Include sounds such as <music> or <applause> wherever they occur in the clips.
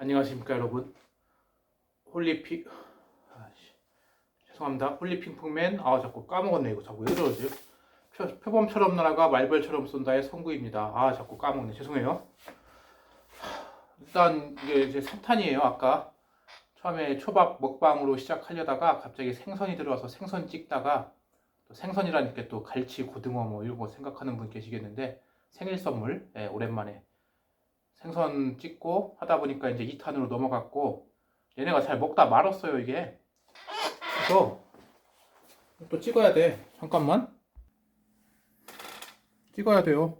안녕하십니까 여러분. 홀리핑 아씨. 죄송합니다. 홀리핑풍맨 아 자꾸 까먹었네 이거. 자꾸 왜 그러지? 표, 표범처럼 날아가 말벌처럼 쏜다의 성구입니다. 아 자꾸 까먹네. 죄송해요. 하, 일단 이게 이제 3탄이에요 아까. 처음에 초밥 먹방으로 시작하려다가 갑자기 생선이 들어와서 생선 찍다가 또 생선이라니까 또 갈치 고등어 뭐 이런 거 생각하는 분 계시겠는데 생일 선물 예, 오랜만에 생선 찍고 하다 보니까 이제 2탄으로 넘어갔고 얘네가 잘 먹다 말았어요 이게. 그래서 또 찍어야 돼. 잠깐만. 찍어야 돼요.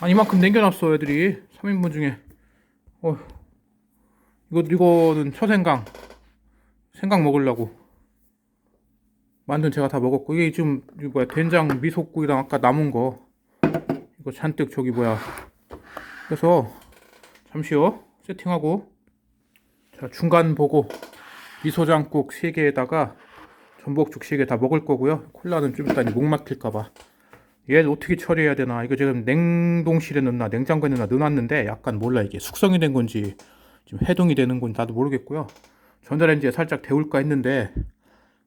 아 이만큼 남겨놨어 애들이. 3인분 중에. 어 이거 이거는 초생강. 생강 먹으려고. 만든 제가 다 먹었고 이게 지금 이거 뭐야 된장 미소국이랑 아까 남은 거. 이거 잔뜩 저기 뭐야 그래서 잠시요. 세팅하고 자 중간 보고 미소장국 3개에다가 전복죽 3개 다 먹을 거고요. 콜라는 좀 이따 목 막힐까봐. 얘를 어떻게 처리해야 되나? 이거 지금 냉동실에 넣나 냉장고에 넣나 넣어놨는데 약간 몰라. 이게 숙성이 된 건지 지금 해동이 되는 건지 나도 모르겠고요. 전자레인지에 살짝 데울까 했는데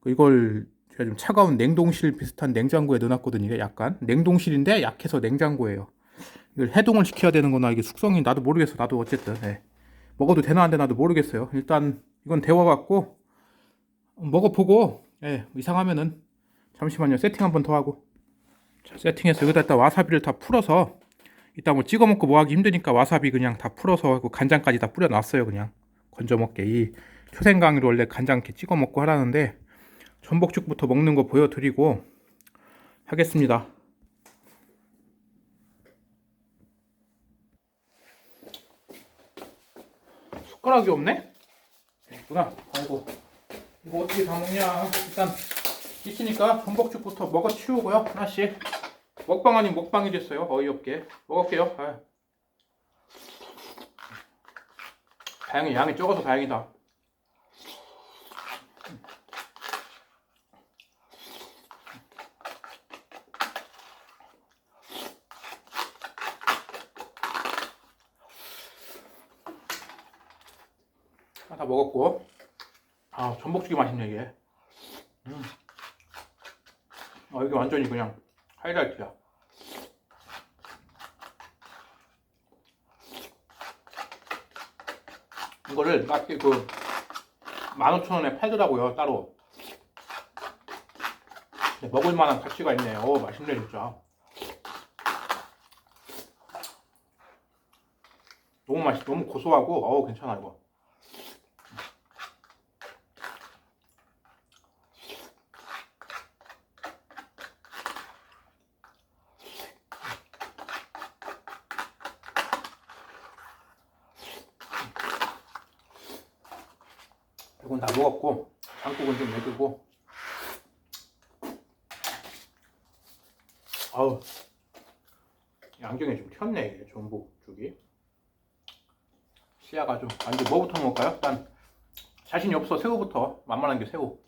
이걸 제가 좀 차가운 냉동실 비슷한 냉장고에 넣어놨거든요. 약간. 냉동실인데 약해서 냉장고예요 이걸 해동을 시켜야 되는 거나. 이게 숙성이 나도 모르겠어. 나도 어쨌든 예. 먹어도 되나 안 되나 나도 모르겠어요. 일단 이건 데워갖고 먹어보고 예, 이상하면은 잠시만요. 세팅 한번 더 하고. 자, 세팅해서 여기다 일단 와사비를 다 풀어서 이따 뭐 찍어 먹고 뭐 하기 힘드니까 와사비 그냥 다 풀어서 하고 간장까지 다 뿌려놨어요 그냥. 건져 먹게. 이 초생강으로 원래 간장 이렇게 찍어 먹고 하라는데 전복죽부터 먹는 거 보여드리고 하겠습니다. 숟가락이 없네? 있구나. 아이고. 이거 어떻게 다 먹냐. 일단 있으니까 전복죽부터 먹어 치우고요. 하나씩. 먹방 아닌 먹방이 됐어요. 어이없게. 먹을게요. 아유. 다행히 양이 적어서 다행이다. 다 먹었고. 아 전복죽이 맛있네 이게. 음. 아 이게 완전히 그냥 하이라이트야. 이거를 딱히 그 15,000원에 팔더라고요 따로. 먹을 만한 가치가 있네 오 맛있네 진짜. 너무 맛있 너무 고소하고 어우 괜찮아 이거 이건 다 먹었고 장국은 좀 내두고. 아우 이 안경이 좀 튀었네 이게 전복죽이. 시야가 좀 안돼 뭐부터 먹을까요? 일단 자신이 없어 새우부터. 만만한 게 새우.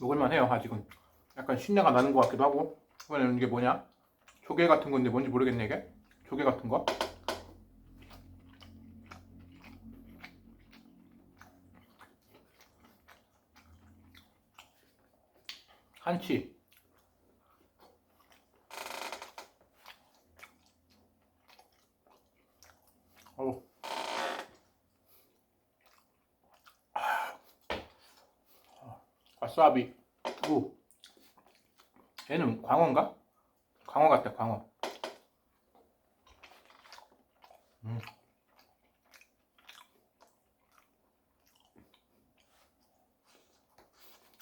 먹을만 해요 아직은. 약간 신내가 나는 것 같기도 하고. 이번에는 이게 뭐냐? 조개 같은 건데 뭔지 모르겠네 이게 조개 같은 거? 한치. 어우. 와사비. 오 얘는 광어인가? 광어 같다 광어 음.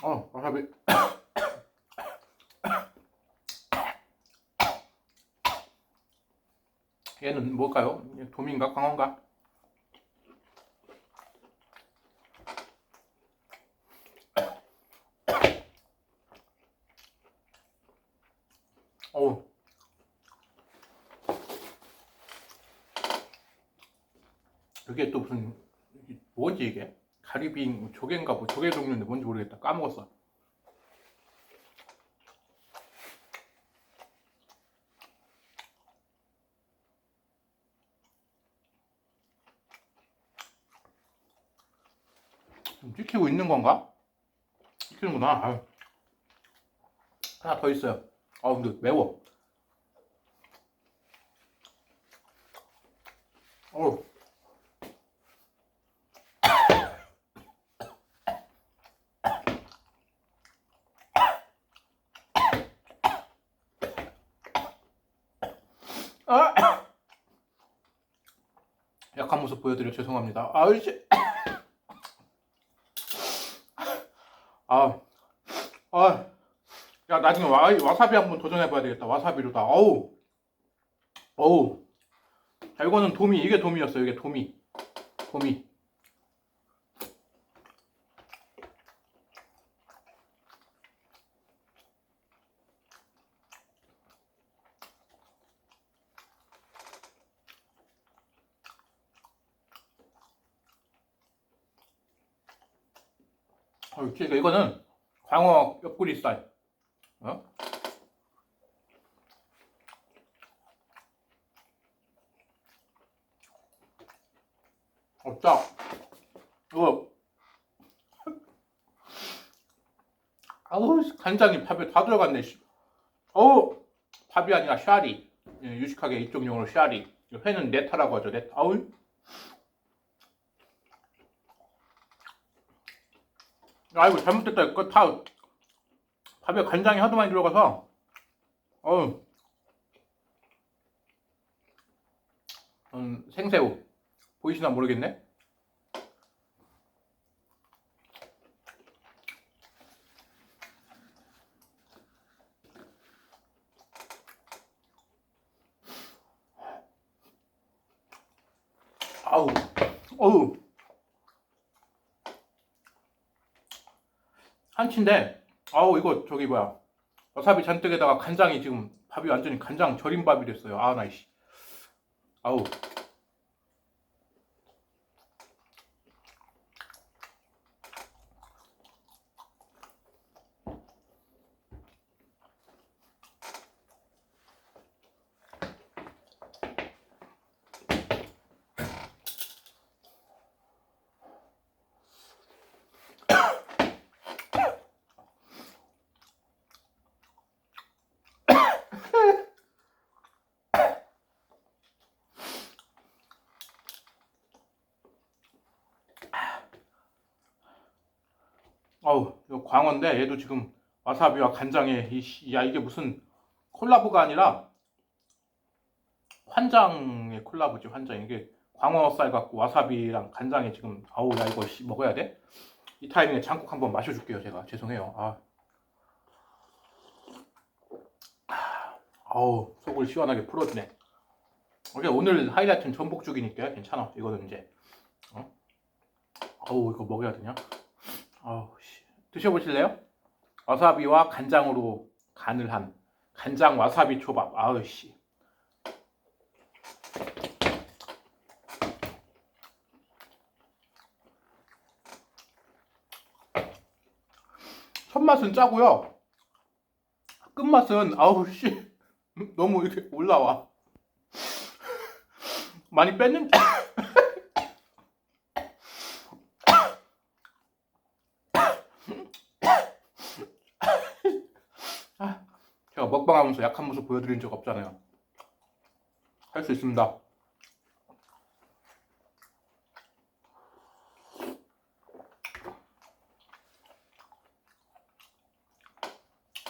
어 와사비 <coughs> 얘는 뭘까요? 도미인가 광어인가? 가리빙 조개인가 뭐 조개 종류인데 뭔지 모르겠다. 까먹었어. 찍히고 있는 건가? 찍히는구나. 아유. 하나 더 있어요. 아 근데 매워. 어우. 약한 모습 보여드려 죄송합니다. 아이씨. <coughs> 아, 아, 야 나중에 와, 와사비 한번 도전해봐야 되겠다. 와사비로다. 어우, 어우. 자, 이거는 도미. 이게 도미였어요. 이게 도미. 도미. 어, 그러니까 이거는 광어 옆구리 살. 어? 없다. 이거 <laughs> 아우 간장이 밥에 다 들어갔네. 씨. 어우 밥이 아니라 샤리. 예, 유식하게 이쪽 용어로 샤리. 회는 네타라고 하죠. 네타. 아우 아이고 잘못됐다. 이거 다 밥에 간장이 하도 많이 들어가서. 어우. 음, 생새우. 보이시나 모르겠네. 아우. 어우 한치인데 아우 이거 저기 뭐야. 와사비 잔뜩에다가 간장이 지금 밥이 완전히 간장 절인 밥이 됐어요. 아 나이씨. 아우 아우 이거 광어인데 얘도 지금 와사비와 간장에 이 씨, 야 이게 무슨 콜라보가 아니라 환장의 콜라보지 환장. 이게 광어살 갖고 와사비랑 간장에 지금 아우 야 이거 씨, 먹어야 돼? 이 타이밍에 장국 한번 마셔줄게요 제가. 죄송해요. 아. 아우 속을 시원하게 풀어주네. 오케이 오늘 하이라이트는 전복죽이니까 괜찮아. 이거는 이제. 어? 아우 이거 먹어야 되냐 아우 씨. 드셔보실래요? 와사비와 간장으로 간을 한 간장 와사비 초밥. 아우 씨. 첫 맛은 짜고요. 끝맛은 아우 씨 <laughs> 너무 이렇게 올라와. <laughs> 많이 뺐는 <laughs> 제가 먹방하면서 약한 모습 보여드린 적 없잖아요. 할 수 있습니다.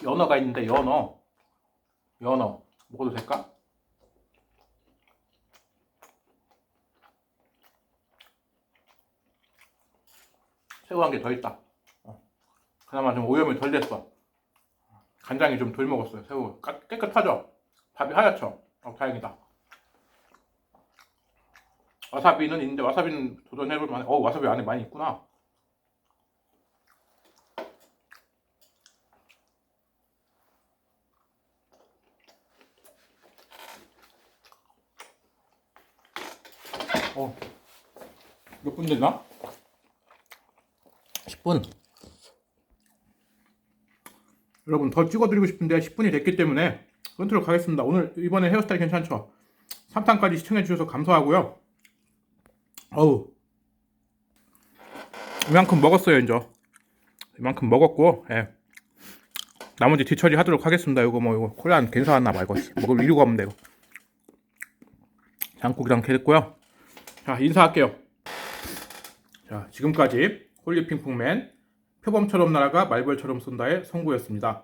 연어가 있는데 연어, 연어 먹어도 될까? 새우 한 개 더 있다. 어. 그나마 좀 오염이 덜 됐어. 간장이 좀 덜 먹었어요. 새우 까- 깨끗하죠? 밥이 하얗죠? 어, 다행이다. 와사비는 있는데 와사비는 도전해볼 만해. 어 와사비 안에 많이 있구나. 어. 몇 분 됐나? 10분. 여러분 더 찍어드리고 싶은데 10분이 됐기 때문에 끊도록 하겠습니다. 오늘 이번에 헤어스타일 괜찮죠? 3탄까지 시청해주셔서 감사하고요. 어우 이만큼 먹었어요 이제 이만큼 먹었고 예. 나머지 뒤처리 하도록 하겠습니다 이거 뭐 이거 콜라 괜찮았나 봐 이거 먹을 이유가 없는데 이거 장국이랑 캐랬고요 자 인사할게요 자 지금까지 홀리핑퐁맨 표범처럼 날아가 말벌처럼 쏜다의 성구였습니다.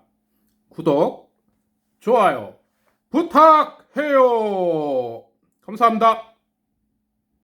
구독 좋아요 부탁해요. 감사합니다